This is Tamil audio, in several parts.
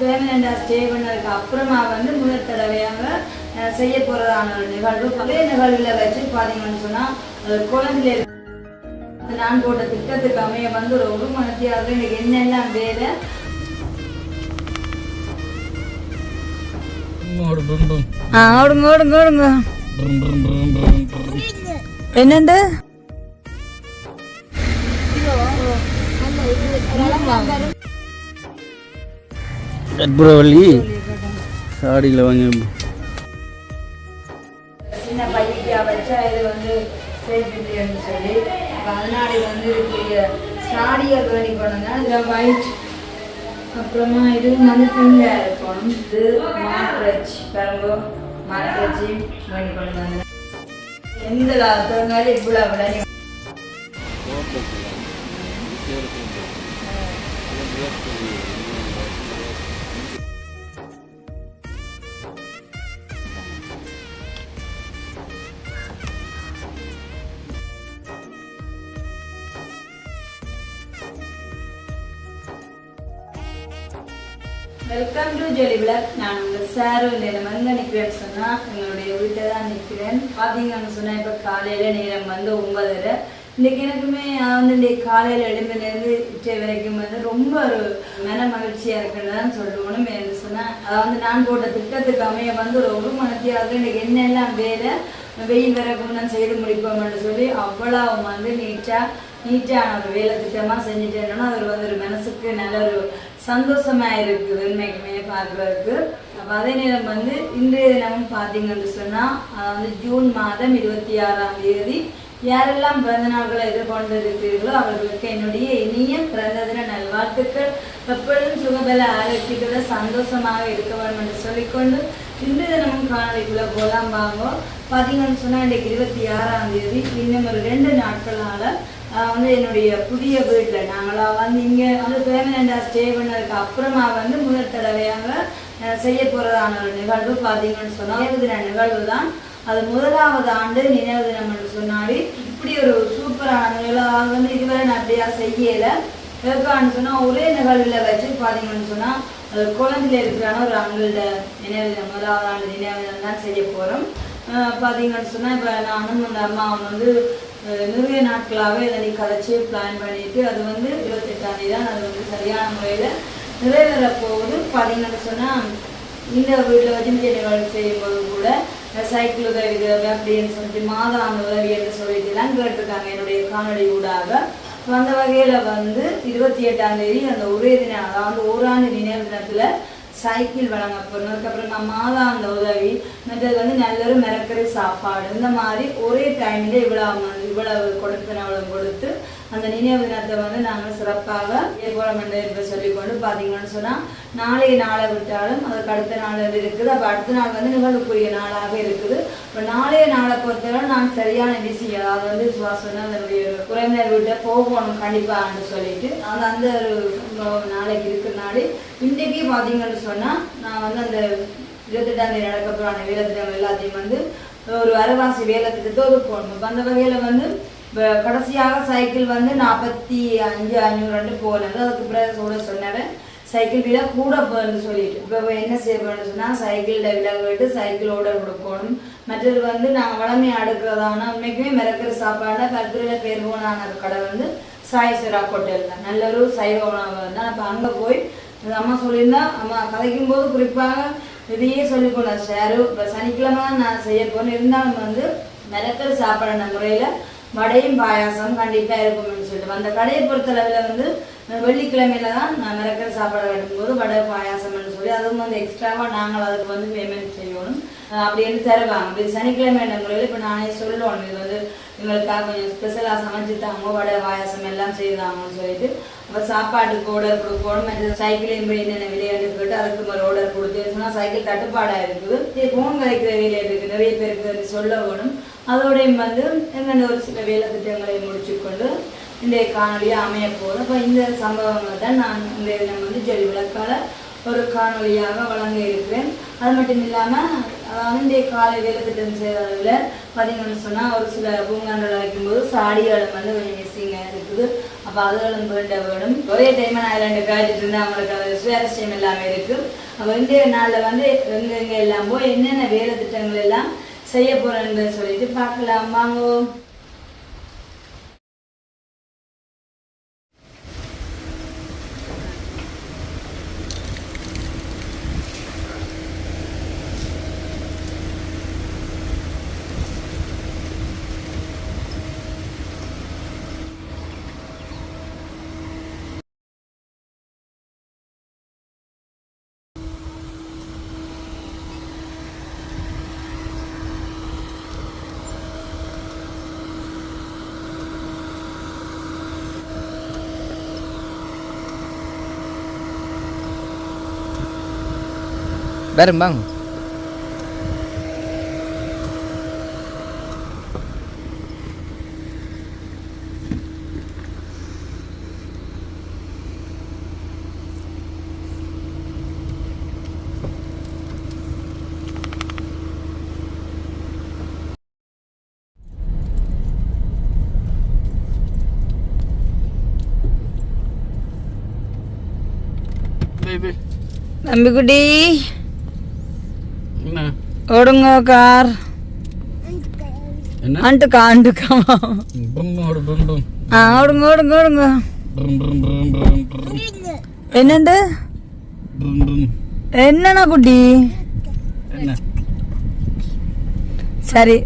பேமெண்டா ஸ்டே பண்ணதுக்கு அப்புறமா வந்து முதல் தடவையாக செய்ய போறதான ஒரு நிகழ்வு. அதே நிகழ்வில் வச்சு பார்த்தீங்கன்னு சொன்னால் குழந்தையில. நான் போட்ட திட்டத்துக்கு அமைய வந்து ஒரு ஒரு மனத்தியாக எனக்கு என்னெல்லாம் வேலை. ஓடுங்க ஓடுங்க ஓடுங்க brum கற்பூரவள்ளி சாடிகளை வாங்கி சின்ன பையக்கியா வச்சா இது வந்து இல்லைன்னு சொல்லி அதனால வந்து இருக்கக்கூடிய ஸ்டாடியை வேணி கொண்டுங்க இதில் ஒயிட் அப்புறமா இது வந்து பிங்காக இருக்கணும். இது மாட்ரச்சி பாருங்க மாட்ரச்சி வேணி கொண்டு வந்து எந்த காலத்துங்காலும் இவ்வளோ விட வெல்கம் டு ஜெலி விளக் நான் உங்கள் சாரு நேரம் எங்கே நிற்கிறேன்னு சொன்னால் எங்களுடைய வீட்டில் தான் நிற்கிறேன் பார்த்தீங்கன்னு சொன்னால் இப்போ காலையில் நேரம் வந்து ஒன்பதரை. இன்றைக்கி எனக்குமே நான் வந்து இன்றைக்கு காலையில் எழும்பிலேருந்து உச்சை வரைக்கும் வந்து ரொம்ப ஒரு மன மகிழ்ச்சியாக இருக்குன்னு தான் சொல்லணும் என்று சொன்னால் அதாவது நான் போட்ட திட்டத்துக்கு அமைய வந்து ஒரு ஒரு மனத்தியாக இன்றைக்கி என்னெல்லாம் வேலை வெயில் வரைக்கும் நான் செய்து முடிப்போம்னு சொல்லி அவ்வளோ வந்து நீட்டாக நீட்டாக ஒரு வேலை திட்டமாக செஞ்சுட்டேன்னா அது வந்து ஒரு மனசுக்கு நல்ல ஒரு சந்தோஷமா இருக்குது உண்மைக்குமே பார்க்குறதுக்கு. அப்போ அதே நேரம் வந்து இன்றைய தினமும் பார்த்தீங்கன்னு சொன்னால் வந்து ஜூன் மாதம் இருபத்தி ஆறாம் தேதி யாரெல்லாம் பிறந்த நாட்களை எதிர்கொண்டிருக்கிறீர்களோ அவர்களுக்கு என்னுடைய இனிய பிறந்த தின நல்வாழ்த்துக்கள். எப்பொழுதும் சுகபல ஆரோக்கியத்தோட சந்தோஷமாக இருக்க வேண்டும் என்று சொல்லிக்கொண்டு இன்றைய தினமும் காணொலிக்குள்ள போலாம் வாங்க பார்த்தீங்கன்னு சொன்னால் இன்றைக்கு இருபத்தி ஆறாம் தேதி இன்னும் ஒரு ரெண்டு நாட்களால் வந்து என்னுடைய புதிய வீட்டில் நாங்களாக வந்து இங்கே வந்து பெர்மனண்டாக ஸ்டே பண்ணதுக்கு அப்புறமா வந்து முதல் தடவையாக செய்ய போகிறதான ஒரு நிகழ்வு பார்த்தீங்கன்னு சொன்னால் நினைவு தின நிகழ்வு தான். அது முதலாவது ஆண்டு நினைவு தினம் என்று சொன்னாடி இப்படி ஒரு சூப்பரான நிகழ்வாக வந்து இதுவரை நான் அப்படியா செய்யலை. எதுக்கான்னு சொன்னால் ஒரே நிகழ்வில் வச்சு பார்த்தீங்கன்னு சொன்னால் குழந்தையில இருக்கிறான ஒரு அவங்களோட நினைவு முதலாவது ஆண்டு நினைவு தான் செய்ய போகிறோம் பார்த்தீங்கன்னு சொன்னால் இப்போ நானும் அந்த அவன் வந்து நிறைய நாட்களாகவே இதை நீ கதைச்சி பிளான் பண்ணிட்டு அது வந்து இருபத்தெட்டாம் தேதி தான் அது வந்து சரியான முறையில் நிறைவேற போகுது. பார்த்தீங்கன்னு சொன்னால் இந்த வீட்டில் வச்சு நிகழ்வு செய்யும்போது கூட சைக்கிள் உதவி அப்படின்னு சொல்லிட்டு மாதாந்த உதவி என்று சொல்லிட்டு தான் கேட்டிருக்காங்க என்னுடைய காணொலி ஊடாக. அந்த வகையில் வந்து இருபத்தி எட்டாம் தேதி அந்த ஒரே தினம் அதாவது ஓராண்டு நினைவு தினத்தில் சைக்கிள் வழங்கப்படும் அதுக்கப்புறமா மாதாந்த உதவி மற்றது வந்து நல்லொரு மிரக்கறி சாப்பாடு இந்த மாதிரி ஒரே டைமில் இவ்வளவு ம- இவ்வளவு கொடுத்து அந்த நினைவு தினத்தை வந்து நாங்கள் சிறப்பாக ஏற்போம் என்று சொல்லிக்கொண்டு பார்த்தீங்கன்னு சொன்னால் நாளைய நாளை விட்டாலும் அதுக்கு அடுத்த நாள் இருக்குது. அப்போ அடுத்த நாள் வந்து நிகழ்வுக்குரிய நாளாக இருக்குது. இப்போ நாளைய நாளை பொறுத்தவரை நான் சரியான பிஸி அதாவது வந்து சுவாசம் அதனுடைய ஒரு உறவினர் வீட்டை போகணும் கண்டிப்பான்னு சொல்லிட்டு அந்த அந்த ஒரு நாளைக்கு இருக்கிறனாலே இன்றைக்கி பார்த்தீங்கன்னு சொன்னால் நான் வந்து அந்த இருபத்தெட்டாம் தேதி நடக்க போகிற வேலை எல்லாத்தையும் வந்து ஒரு அரைவாசி வேலை திட்டத்தை ஒதுக்கணும் அந்த வகையில் வந்து இப்போ கடைசியாக சைக்கிள் வந்து நாற்பத்தி அஞ்சு ஐநூறு போனது அதுக்கு பிறகு கூட சொன்னவன் சைக்கிள் விலை கூட போகணும்னு சொல்லிட்டு. இப்போ என்ன செய்ய சொன்னால் சைக்கிளில் விலை போயிட்டு சைக்கிள் கொடுக்கணும். மற்றது வந்து நாங்கள் வளமையை அடுக்கிறதான உண்மைக்குமே மிரக்கிற சாப்பாடு கருத்துறையில் பேர் போனான கடை வந்து சாயஸ்வரா ஹோட்டல் தான் நல்ல ஒரு சைவ உணவு தான். அப்போ அங்கே போய் அம்மா சொல்லியிருந்தா அம்மா கதைக்கும் போது குறிப்பாக இதையே சொல்லிக்கொள்ள ஷேரு இப்போ சனிக்கிழமை தான் நான் செய்ய போறேன் இருந்தாலும் வந்து மிரக்கிற சாப்பிட்ற முறையில் வடையும் பாயாசம் கண்டிப்பாக இருக்கும்னு சொல்லிட்டு. அந்த கடையை பொறுத்தளவில் வந்து வெள்ளிக்கிழமையில தான் நான் மிரக்கிற சாப்பாடு கட்டும்போது வடை பாயாசம்னு சொல்லி அதுவும் வந்து எக்ஸ்ட்ராவாக நாங்கள் அதுக்கு வந்து பேமெண்ட் செய்யணும் அப்படின்னு தருவாங்க. இது சனிக்கிழமை என்ற முறையில் இப்போ நானே சொல்லணும். இது வந்து இவங்களுக்காக கொஞ்சம் ஸ்பெஷலாக சமைச்சுட்டாங்க வடை பாயாசம் எல்லாம் செய்தாங்கன்னு சொல்லிட்டு அப்போ சாப்பாட்டுக்கு ஆர்டர் கொடுக்கணும் மற்ற சைக்கிளையும் போய் என்னென்ன விளையாட்டு போயிட்டு அதுக்கு ஒரு ஆர்டர் கொடுத்து சொன்னால் சைக்கிள் தட்டுப்பாடாக இருக்குது. இது ஃபோன் கிடைக்கிற வேலை இருக்குது நிறைய பேருக்கு சொல்ல வேணும். அதோடையும் வந்து எங்கள் ஒரு சில வேலை திட்டங்களை முடிச்சுக்கொண்டு இன்றைய காணொலியாக அமைய போகுது அப்போ இந்த சம்பவங்களை தான் நான் இந்த தினம் வந்து ஜெடி விளக்கால் ஒரு காணொலியாக வழங்க இருக்கிறேன். அது மட்டும் இல்லாமல் அதாவது இன்றைய காலை வேலை திட்டம் செய்கிறதுல பார்த்தீங்கன்னு சொன்னால் ஒரு சில பூங்கான்கள் வைக்கும்போது சாடிகளும் வந்து கொஞ்சம் மிஸ்ஸிங்காக இருக்குது. அப்போ அதுகளும் வேண்ட வேணும் ஒரே டைம் நான் ரெண்டு காய்ச்சிட்டு இருந்தால் அவங்களுக்கு அது சுவாரஸ்யம் இருக்குது அப்போ இன்றைய நாளில் வந்து எங்கெங்க எல்லாம் போய் என்னென்ன வேலை திட்டங்கள் எல்லாம் செய்ய போகிறேன்னு சொல்லிட்டு பார்க்கலாம் வாங்கோ Darim bang. Ambil gudi. என்ன? ஓடுங்க கார் என்ன அண்டுக்கா பிரம்பம் ஆ ஓடுங்க ஓடுங்க ஓடுங்க. என்னண்டு? என்னண்ணா குட்டி? சரி.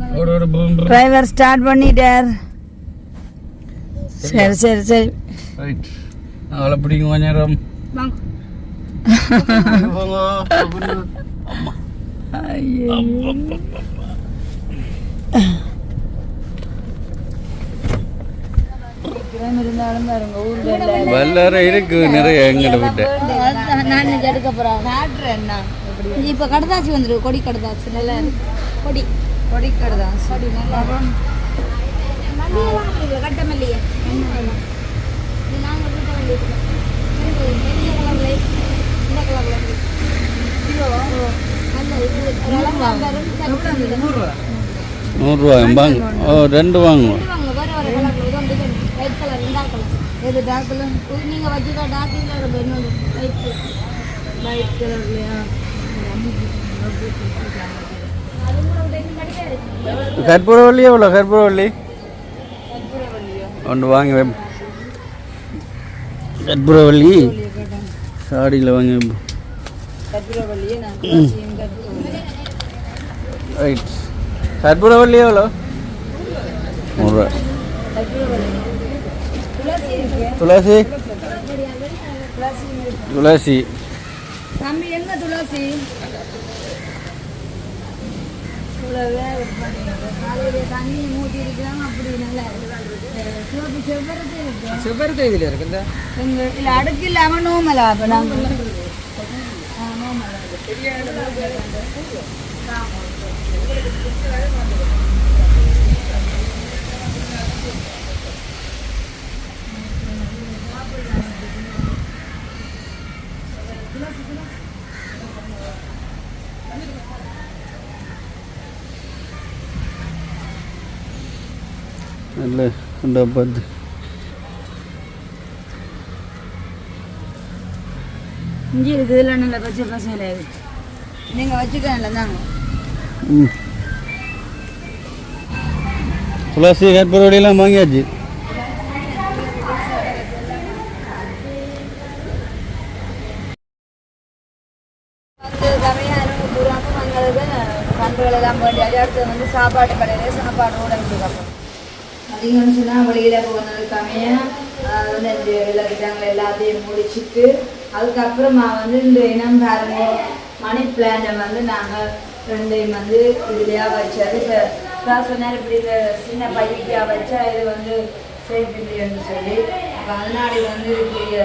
டிரைவர் ஸ்டார்ட் பண்ணிட்டார். சரி சரி சரி. ரைட் அவளை பிடிங்க கொஞ்ச வல்லார இருக்கு நிறைய எங்கிட்ட விட்டு. நான் எடுக்க போறேன். என்ன இப்போ கடதாசி வந்துருக்கு கொடி கடதாசி. நல்லா. கொடி. கொடிக்கடை தான் கொடி நல்லா மல்லிகை கட்ட மல்லிகை. என்ன வேணும்? இது நாங்க வீட்ட மல்லிகை ரெண்டு பெரிய கலர்ல இந்த கலர்ல இருக்கு. இதோ, நல்ல இது ஒரு அழகா வரும். சரி, நூறுரூவா வாங்க ஓ ரெண்டு வாங்குவோம் எது இன்னொரு லைட் லைட் கலர்லயா கற்பூரவள்ளி எவ்வளோ கற்பூரவள்ளி ஒன்று வாங்கி வை கற்பூரவள்ளி சாடியில் வாங்கி வை. கற்பூரவள்ளியே நான் ரைட் கற்பூரவள்ளி எவ்வளோ நூறுரூவா துளசி? இருக்கு துளசி? செவ்வரத்து இதில் இருக்குதா எங்க இல்ல அடுக்கு இல்லாம நோமலா அப்ப நாங்க நல்ல இந்த பார்த்து இஞ்சி இருக்குது இல்லை நல்ல பச்சை பசையில இருக்கு நீங்க வச்சுக்கல தாங்க ம் துளசி கற்பூரவள்ளியெல்லாம் வாங்கியாச்சு வந்து சாப்பாடு கடையில சாப்பாடு கூட விட்டுருக்காங்க அதிகம்னு சொன்னால் வெளியில் போனதுக்காமைய வந்து இந்த வெள்ளக்கிட்டாங்க எல்லாத்தையும் முடிச்சிட்டு அதுக்கப்புறமா வந்து இந்த இனம் பாருங்க மணி பிளானை வந்து நாங்கள் ரெண்டையும் வந்து இதுலையா வச்சாரு இப்போ சார் சொன்னார் இப்படி இந்த சின்ன பைக்கியா வச்சா இது வந்து சேஃப் சொல்லி. அப்போ அதனாடி வந்து இதுக்குரிய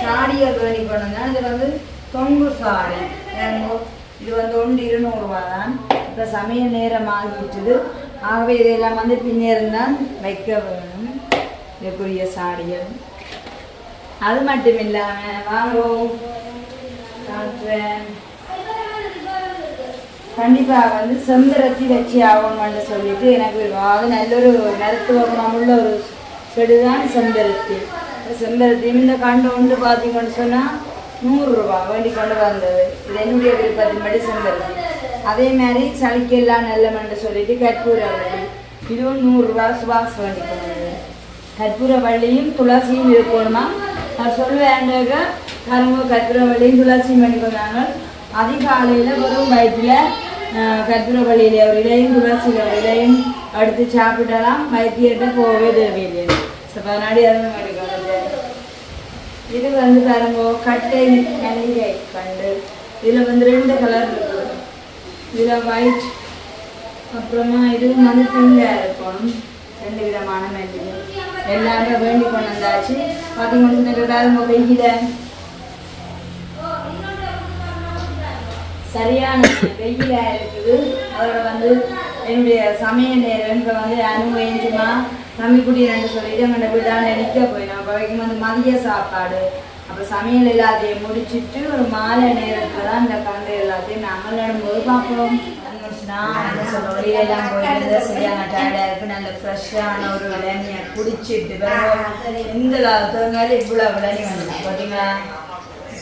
சாடியை வேணி கொண்டு இது வந்து தொங்கு சாடி. இது வந்து ஒன்று இருநூறுவா தான். இப்போ சமய நேரம் ஆகிட்டுது ஆகவே இதெல்லாம் வந்து பின்னேருந்தான் வைக்க வேணும். இதுக்குரிய சாடிகள் அது மட்டும் இல்லாமல் வாங்குவோம் காட்டுறேன். கண்டிப்பாக வந்து செம்பருத்தி வச்சு ஆகணும்னு சொல்லிட்டு எனக்கு அது நல்ல ஒரு மருத்துவ குணமுள்ள ஒரு செடிதான் செம்பருத்தி செம்பருத்தியும் இந்த கண்டு உண்டு பார்த்தீங்கன்னு சொன்னால் நூறுரூவா வேண்டி கொண்டு வந்தது. இது என்னுடைய விருப்பத்தின்படி செம்பருத்தி அதே மாதிரி சளிக்கெல்லாம் நல்லமென்று சொல்லிட்டு கற்பூரவள்ளி இதுவும் நூறுரூவா சுபாஷ் வேண்டி கொண்டு கற்பூர கற்பூரவள்ளியும் துளசியும் இருக்கணுமா? நான் சொல்லுவேன்டாக கரும்பு கற்பூரவள்ளியும் துளசியும் வேண்டி கொண்டாங்க. அதிகாலையில் வெறும் வயிற்றில் கற்பூரவள்ளியில ஒரு இலையும் துளசியில் ஒரு அடுத்து எடுத்து சாப்பிடலாம் வைத்தியத்தை போகவே தேவையில்லை ஸோ அதனாடி அதுவும் இது வந்து பாருங்க கட்டை நெல்லிக்காய் கண்டு இதில் வந்து ரெண்டு கலர் இருக்குது இதில் ஒயிட் அப்புறமா இது வந்து பிங்காக இருக்கும் ரெண்டு விதமான மல்லிகை எல்லாமே வேண்டி கொண்டு வந்தாச்சு பார்த்தீங்கன்னா பாருங்க வெயில சரியான வெயிலா இருக்குது. அதோட வந்து என்னுடைய சமையல் நேரம் வந்து அனுபவிச்சுமா கம்மிக்குடி ரெண்டு சொல்லிட்டு எங்கள்ட விடாண்ட நிற்க போயிடும். அப்போ வரைக்கும் வந்து மதிய சாப்பாடு. அப்போ சமையல் எல்லாத்தையும் முடிச்சிட்டு ஒரு மாலை நேரத்தில் தான் இந்த கண்டு எல்லாத்தையும் நாங்கள் நடும்போது பார்ப்போம். வெளியெல்லாம் போயிட்டு சரியான டயர்டாக இருக்கு. நல்ல ஃப்ரெஷ்ஷான ஒரு விளநியை குடிச்சிட்டு தேங்காயில் இவ்வளோ விளநி வந்துருக்கு பார்த்தீங்களா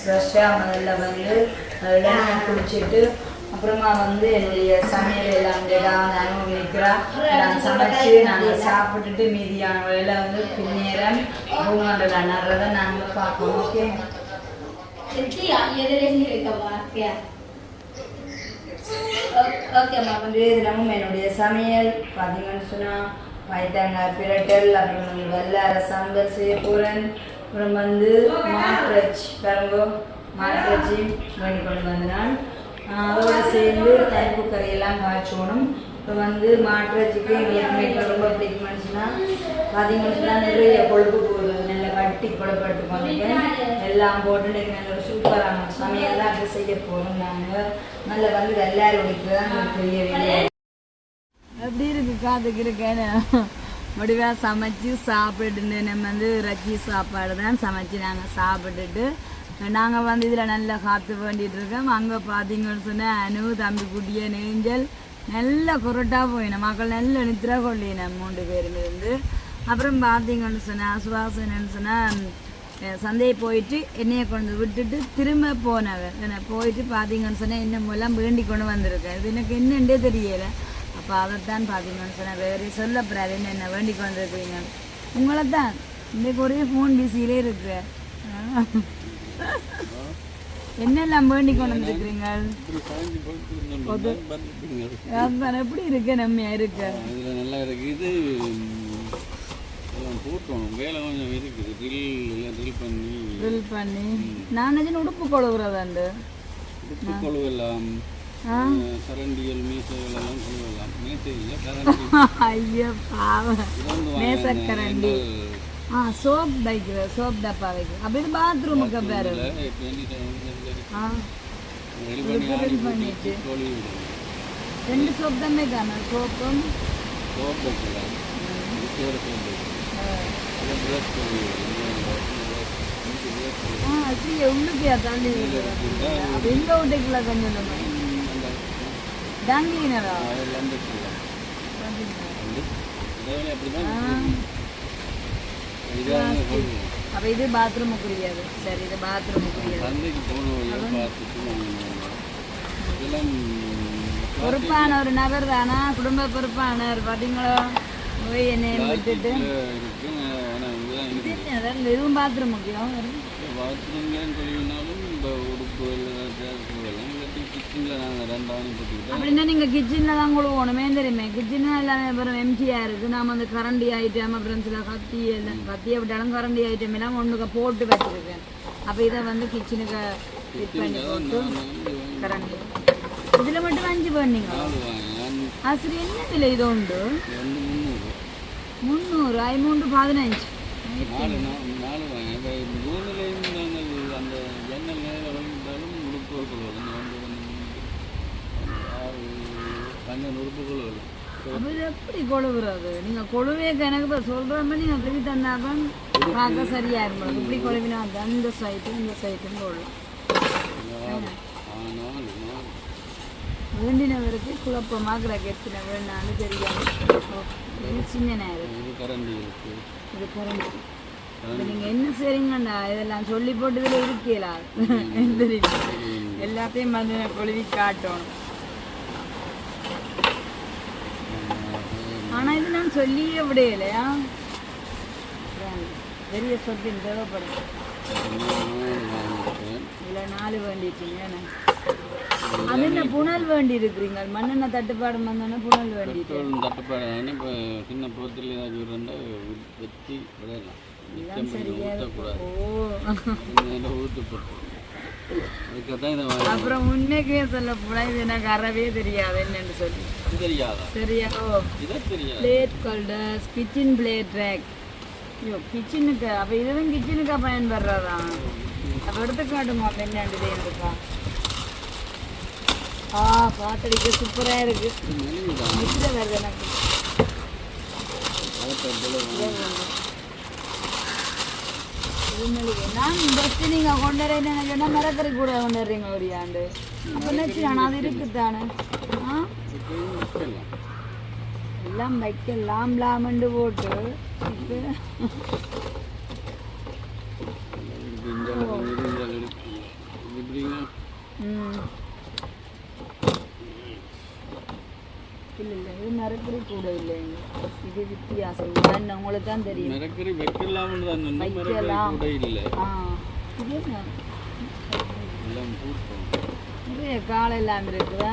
ஃப்ரெஷ்ஷாக முதல்ல வந்து விளநியை குடிச்சிட்டு அப்புறமா வந்து என்னுடைய சமையல் எல்லாம் ஏதாவது அனுபவிக்கிறா நான் சமைச்சு நாங்கள் சாப்பிட்டுட்டு மீதியான வேலை வந்து பின்னேரம் பூங்காண்டில் நடுறதை நாங்கள் பார்ப்போம் ஓகே ஓகேம்மா வந்து தினமும் என்னுடைய சமையல் பார்த்தீங்கன்னு சொன்னால் பைத்தங்காய் பிரட்டல் அப்புறம் வெள்ளார சாம்பல் சேப்பூரன் அப்புறம் வந்து மாட்டிறச்சி பாருங்கோ மாட்டிறச்சி வேண்டி கொண்டு வந்தனால் அதோடு சேர்ந்து பருப்பு கறியெல்லாம் காய்ச்சோணும். இப்போ வந்து மாட்டிறச்சிக்கு எங்களுக்கு மேய்க்க ரொம்ப பிடிக்கும்னு சொன்னால் நிறைய கொழுப்பு போடுது நல்ல கட்டி கொழுப்பு போனீங்க எல்லாம் போட்டு இன்னைக்கு நல்ல ஒரு சூப்பரான சமையல் தான் அப்படி செய்ய போகிறோம் நாங்கள் நல்ல வந்து எல்லாரும் உங்களுக்கு தான் பெரிய எப்படி இருக்கு காத்துக்கு இருக்கேன்னு முடிவாக சமைச்சு சாப்பிட்டு நம்ம வந்து ரச்சி சாப்பாடு தான் சமைச்சு நாங்கள் சாப்பிட்டுட்டு நாங்கள் வந்து இதில் நல்லா காற்று வேண்டிகிட்டு இருக்கோம். அங்கே பார்த்தீங்கன்னு சொன்னால் அனு தம்பி குட்டிய நெஞ்சல் நல்ல குரட்டாக போயினோம். மக்கள் நல்ல நித்திரா கொள்ளினோம் மூன்று பேரும் இருந்து. அப்புறம் பார்த்தீங்கன்னு சொன்னால் சுவாசனன்னு சொன்னால் சந்தையை போயிட்டு என்னையை கொண்டு விட்டுட்டு திரும்ப போனவர் என்ன போயிட்டு பார்த்தீங்கன்னு சொன்னால் என்ன மூலம் வேண்டி கொண்டு வந்திருக்கேன். இது எனக்கு என்னென்றே தெரியலை. அப்போ அதைத்தான் பார்த்தீங்கன்னு சொன்னால் வேறு சொல்லப்படாது. என்ன என்ன வேண்டி கொண்டு வந்திருக்கீங்க உங்களை தான் இன்றைக்கு ஒரே ஃபோன் பிஸியிலே இருக்கு. என்னெல்லாம் வேண்டி கொண்டு வந்திருக்கிறீங்க எப்படி இருக்கு? நம்மையா இருக்கு. இதில் நல்லா இருக்குது இது ம், எல்லாம் போட்டணும் வேலை கொஞ்சம் இருக்குது. ட்ரில் பண்ணி. ட்ரில் பண்ணி. நான் உடுப்பு கொழுகுறதாண்டு உடுப்பு கொழுவெல்லாம் கரண்டிகள் மீசைகள் எல்லாம் கொழுவெல்லாம் மீசை இல்லை கரண்டி. ஐயோ பாவம். மேசக்கரண்டி ஆ சோப் வைக்கிற சோப் டப்பா வைக்கிற. அப்போ இது பாத்ரூமுக்கு பேரு ஆ. ரெடி பண்ணிட்டு? ரெண்டு சோப் தான் தானே? சோப்பும்? சோப் வைக்கலாம் ஆ. உள்ளுக்கு கொஞ்சம் நம்ம தாங்கினரா அதெல்லாம் வைக்கலாம் வந்து இதே அப்படி தான் இதாக அப்போ இது பாத்ரூமுக்குரியது சரி இது பாத்ரூமுக்குரியது பொறுப்பான ஒரு நபர் தானா? குடும்ப பொறுப்பானவர் பார்த்தீங்களோ போய் என்னை விட்டுட்டு இதுவும் பாத்ரூம் முக்கியம் பாத்ரூம்லாம் அப்படின்னா நீங்கள் கிச்சனில் தான் கொடுக்கணுமே தெரியுமே. கிச்சனில் எல்லாமே அப்புறம் எம்டியாக இருக்குது நாம் அந்த கரண்டி ஐட்டம் அப்புறம் சில கத்தி எல்லாம் கத்தியை விட்டாலும் கரண்டி ஐட்டம் எல்லாம் ஒன்றுக்கு போட்டு வச்சுருக்கேன். அப்போ இதை வந்து கிச்சனுக்கு ஃபிட் பண்ணி போட்டு கரண்டி. இதில் மட்டும் அஞ்சு பண்ணீங்க அசரி என்ன விலை இது உண்டு? ரெண்டு முந்நூறு. முந்நூறு ஐமூன்று பதினஞ்சு நாலு நா- நாலு வாங்க இப்போ மூணுலேயும் நாங்கள் அந்த ஜன்னல் நேரம் வந்தாலும் உடுப்புகள் வரும் ரெண்டு ரெண்டு ஆறு உடுப்புகள் வரும் அப்போ இது எப்படி கொழுவுறது? நீங்கள் கொழுவே கணக்கு இப்போ சொல்கிற மாதிரி நீங்கள் திருப்பி தந்தாப்பன் பார்க்க சரியாக இருக்கும். இப்படி கொழுவினா அந்த சைட்டும் இந்த நாலு நாலு வேண்டினவருக்கு குழப்பமாக கிடக்கு எத்தனை வேணாலும் தெரியாது சின்ன நேரம். இது கரண்டி இருக்குது இது கரண்டி. இப்ப நீங்க என்ன செய்றீங்கண்ணா இதெல்லாம் சொல்லி போட்டு இதுல இருக்கீங்களா தெரியுமா? எல்லாத்தையும் வந்து கொழுவி காட்டணும். ஆனா இது நான் சொல்லியே விடையிலையா? பெரிய சொத்தின் தேவைப்படும். இதுல நாலு வேண்டிட்டீங்க அது என்ன புனல் வேண்டி இருக்கிறீங்க மண்ணெண்ணெய் தட்டுப்பாடு வந்தோன்னே புனல் பெட்ரோல் தட்டுப்பாடு இப்போ சின்ன போத்தில் ஏதாச்சும் இருந்தால் வெட்டி மிச்சம் பண்ணி ஊற்றக்கூடாது ஊற்றப்பட்டு அப்புறம் உண்மைக்கே சொல்ல போனா இது எனக்கு அறவே தெரியாது என்னன்னு சொல்லி. தெரியாதா? சரியா? Plate holders kitchen plate rack ஐயோ கிச்சனுக்கு அப்போ இதுவும் கிச்சனுக்கா பயன்படுறதா? அப்போ எடுத்து காட்டுங்க அப்போ என்னண்டு இருக்கா ஆ பாட்டடிக்க சூப்பராக இருக்கு. மிக்சில் வருது எனக்கு. நான் ஃபஸ்ட்டு நீங்கள் கொண்டு வரேன்னு மரக்கறி கூட கொண்டு ஒரு ஆண்டு அப்போ நினச்சி அது இருக்குதானே? எல்லாம் வைக்கலாம். லாமண்டு போட்டு இப்போ இது இந்த அளவு, இது இந்த அளவு. இது எப்படிங்க ம் இல்லை இல்லை இது மரக்கறி கூட இல்லைங்க இது வித்தியாசம். நான் உங்களுக்கு தான் தெரியும். மிரக்கறி வைக்கலாம்னு தான் வைக்கலாம். கூட இல்லை. ஆ. இது என்ன? எல்லாம் கூட்டம் நிறைய காலை எல்லாம் இருக்குதா.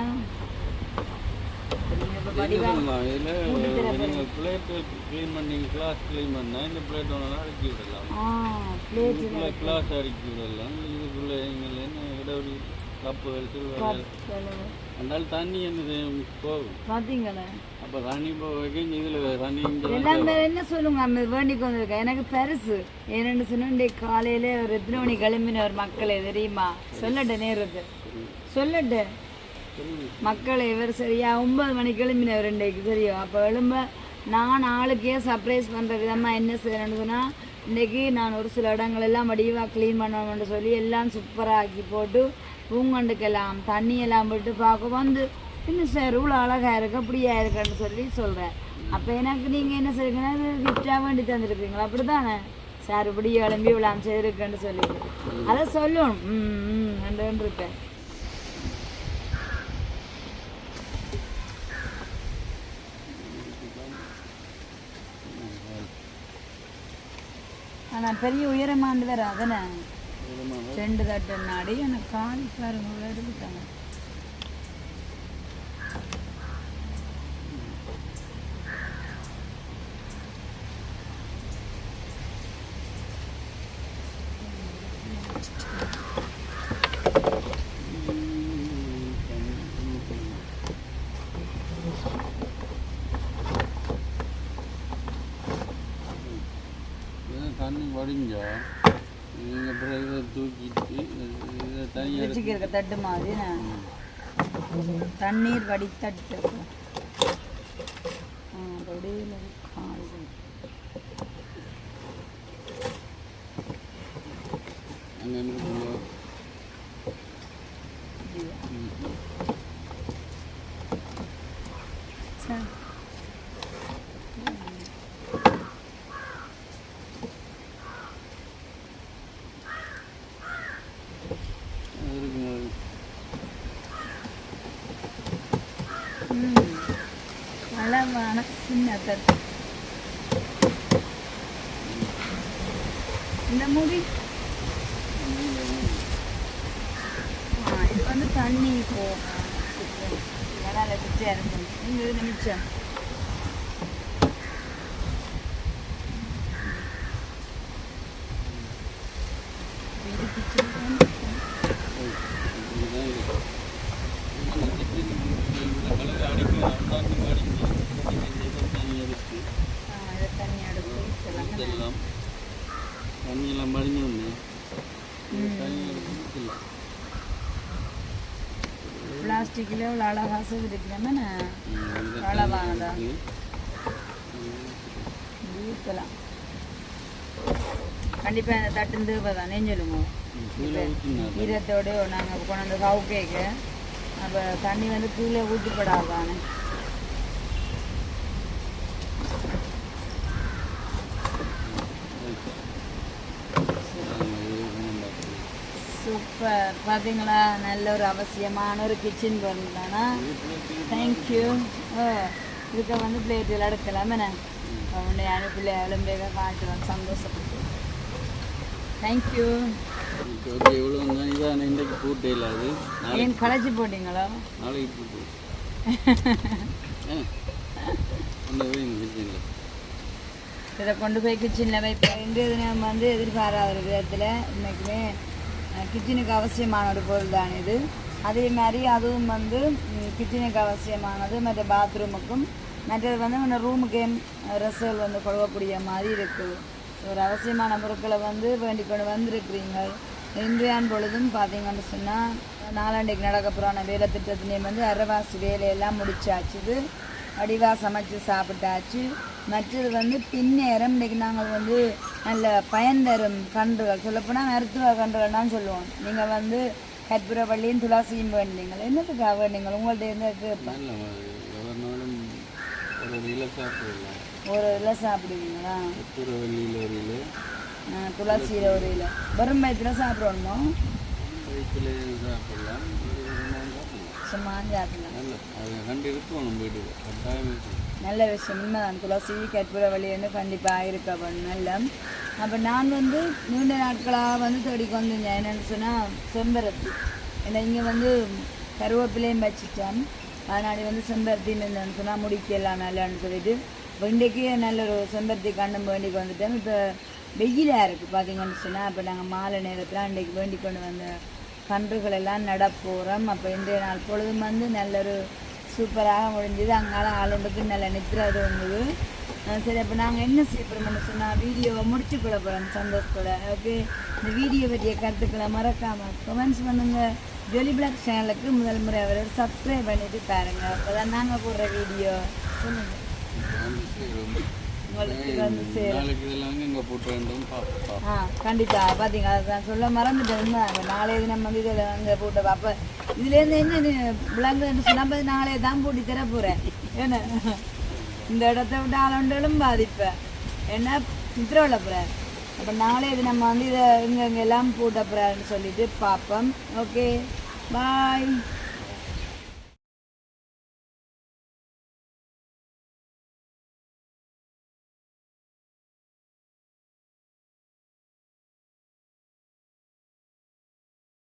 கிளாஸ் அடுக்கி விடலாம். இதுக்குள்ளே எங்கள் என்ன அந்தாலும் தண்ணி என்னது? போகும் பார்த்தீங்களா அப்போ தண்ணி போக இதில் தண்ணி எல்லாம் என்ன சொல்லுங்க? அம்மா வேண்டிக்கு வந்திருக்கேன் எனக்கு பெருசு. ஏன்னு சொன்னா காலையில ஒரு எத்தனை மணி கிளம்பின ஒரு மக்களே தெரியுமா? சொல்லட்டு நேரத்து. சொல்லட்டு. மக்களை இவர் சரியா ஒன்பது மணி கிளம்பினவர் இன்றைக்கு சரியா அப்போ எழும்ப நான் ஆளுக்கே சர்ப்ரைஸ் பண்ணுற விதமாக என்ன செய்யணும்னு சொன்னால் இன்றைக்கி நான் ஒரு சில இடங்கள் எல்லாம் வடிவாக க்ளீன் பண்ணணும்னு சொல்லி எல்லாம் சூப்பராக ஆக்கி போட்டு பூங்கண்டுக்கெல்லாம் தண்ணியெல்லாம் விட்டு பார்க்க வந்து இன்னும் சார் இவ்வளோ அழகாக இருக்கு அப்படியா இருக்குன்னு சொல்லி சொல்கிறேன் அப்போ எனக்கு நீங்கள் என்ன செய்யுங்கன்னா கிஃப்டாக வேண்டி தந்துருக்கீங்களா அப்படி தானே சார் இப்படி கிளம்பி இவ்வளோ செய்திருக்கேன்னு சொல்லிட்டு. அதை சொல்லணும். ம் ம் இருக்கேன் ஆனால் பெரிய உயரமாண்டு வேறு அதனை ரெண்டு தட்டு நாடி எனக்கு கால் பாருங்க இவ்வளோ இருக்குதாங்க தண்ணி வடிஞ்சா? அப்புறம் இதை தூக்கிட்டு இதை தனியாக வச்சுக்க இருக்க. தட்டு மாதிரி தண்ணீர் வடித்தட்டு ஆ வடியில் கால் அங்கே இருக்குங்களோ சரி அது இருக்குங்க ம் அளவான சின்ன தட்டு இந்த முடி ஆ இது வந்து தண்ணி போகும் இதனால் பிச்சை இறங்கணும் இந்த இது நிமிஷம் இது பிச்சை தான். இதுதான் இது அந்த கலர் அடிக்கலாம் தண்ணி கண்டிப்பாக அந்த தட்டுந்து தானே சொல்லுங்க ஈரத்தோடு நாங்கள் கொண்டாந்து கவு கேக்கு அப்போ தண்ணி வந்து கீழே ஊற்றிப்படாதானே சூப்பர் பார்த்தீங்களா நல்ல ஒரு அவசியமான ஒரு கிச்சன் பண்ணுறானா தேங்க்யூ ஓ இதுக்கு வந்து பிளேட்டில் எடுக்கலாமே நான் உன்னை அனுப்பி எவ்வளோ வேக காட்டுவேன் சந்தோஷப்பட்டு. தேங்க்யூ ஓகே இவ்வளோ தான் இதான் இன்றைக்கு பூட்டே நாளைக்கு ஏன் களைச்சி போட்டீங்களா? நாளைக்கு பூட்டு இதை கொண்டு போய் கிச்சனில் வைப்பேன் இன்றைய தினம் வந்து எதிர்பாராத ஒரு விதத்தில் இன்றைக்குமே கிச்சனுக்கு அவசியமான ஒரு பொருள் தான் இது. அதே மாதிரி அதுவும் வந்து கிச்சனுக்கு அவசியமானது மற்ற பாத்ரூமுக்கும் மற்றது வந்து இந்த ரூமுக்கு ரிசர்வ் வந்து கொடுக்கக்கூடிய மாதிரி இருக்குது ஒரு அவசியமான பொருட்களை வந்து வேண்டிக் கொண்டு வந்திருக்கிறீங்க. இன்றையான் பொழுதும் பார்த்தீங்கன்னு சொன்னால் நாலாண்டைக்கு நடக்க போகிறான வேலை திட்டத்திலையும் வந்து அரைவாசி வேலையெல்லாம் முடிச்சாச்சுது வடிவாக சமைச்சு சாப்பிட்டாச்சு. மற்றது வந்து பின்னேரம் இன்றைக்கு நாங்கள் வந்து நல்ல பயன் தரும் கன்றுகள். சொல்லப்போனால் மருத்துவ கன்றுகள் தான் சொல்லுவோம். நீங்கள் வந்து கற்பூரவள்ளியும் துளாசியும் வேண்டீங்கள் என்னத்துக்காக வேண்டீங்கள் உங்கள்கிட்ட இருந்து ஒரு இலை சாப்பிடுவீங்களா? கத்தூர வெள்ளியில் ஒரு இலை. துளசியில் ஒரு இலை. வெறும் பயத்தில் சாப்பிடணுமோ? வயிற்றுல சாப்பிடலாம். சும்மா சாப்பிடலாம். நல்ல அது கண்டு இருக்கணும் வீட்டுக்கு கட்டாயம் இருக்கணும். நல்ல விஷயம். உண்மைதான். துளசி கற்பூரவள்ளி வந்து கண்டிப்பாக இருக்க நல்ல. அப்போ நான் வந்து நீண்ட நாட்களாக வந்து தேடிக்கு வந்திருந்தேன் என்னென்னு சொன்னால் செம்பருத்தி. ஏன்னா இங்கே வந்து கருவேப்பிலையும் வச்சுட்டேன். அதனாடி வந்து செம்பருத்தி இருந்தேன்னு சொன்னால் முடிக்கலாம் நல்லான்னு சொல்லிட்டு. இப்போ இன்றைக்கு நல்ல ஒரு செம்பருத்தி கண்ணும் வேண்டிக்கு வந்துட்டேன் இப்போ வெயிலாக இருக்குது பார்த்தீங்கன்னு சொன்னால் இப்போ நாங்கள் மாலை நேரத்தில் அன்றைக்கு வேண்டி கொண்டு வந்த கன்றுகளெல்லாம் நடப்போகிறோம் நட போகிறோம் அப்போ இன்றைய நாள் பொழுதும் வந்து நல்ல ஒரு சூப்பராக முடிஞ்சது. அங்கால ஆளுங்களுக்கு நல்ல நித்திர அது வந்தது. சரி அப்போ நாங்கள் என்ன செய்ய சொன்னால் வீடியோவை முடிச்சு கொள்ள போகிறோம் சந்தோஷத்தோட ஓகே இந்த வீடியோ பற்றிய கருத்துக்களை மறக்காமல் கமெண்ட்ஸ் பண்ணுங்கள் ஜொலி பிளாக் சேனலுக்கு முதல் முறை அவர் சப்ஸ்கிரைப் பண்ணிட்டு பாருங்கள் அப்போ தான் நாங்கள் போடுற வீடியோ. சொல்லுங்கள் வந்து சேரும். வந்து நாளைக்கு இதெல்லாம் இங்கே போட்டு வேண்டும் ஆ கண்டிப்பாக பார்த்தீங்க அதுதான் சொல்ல மறந்துட்டேன். நாளைய தினம் வந்து இதில் அங்கே போட்டு அப்போ இதுலேருந்து என்ன விளங்குன்னு சொன்னால் நாளைய தான் போட்டி தர போகிறேன் ஏன்னா இந்த இடத்த விட்டு ஆளுண்டலும் பாதிப்பேன் என்ன? சித்திரவில் போகிறேன் அப்போ நாளைய தினம் வந்து இதை இங்கே இங்கே எல்லாம் போட்ட சொல்லிட்டு பார்ப்போம் ஓகே பாய்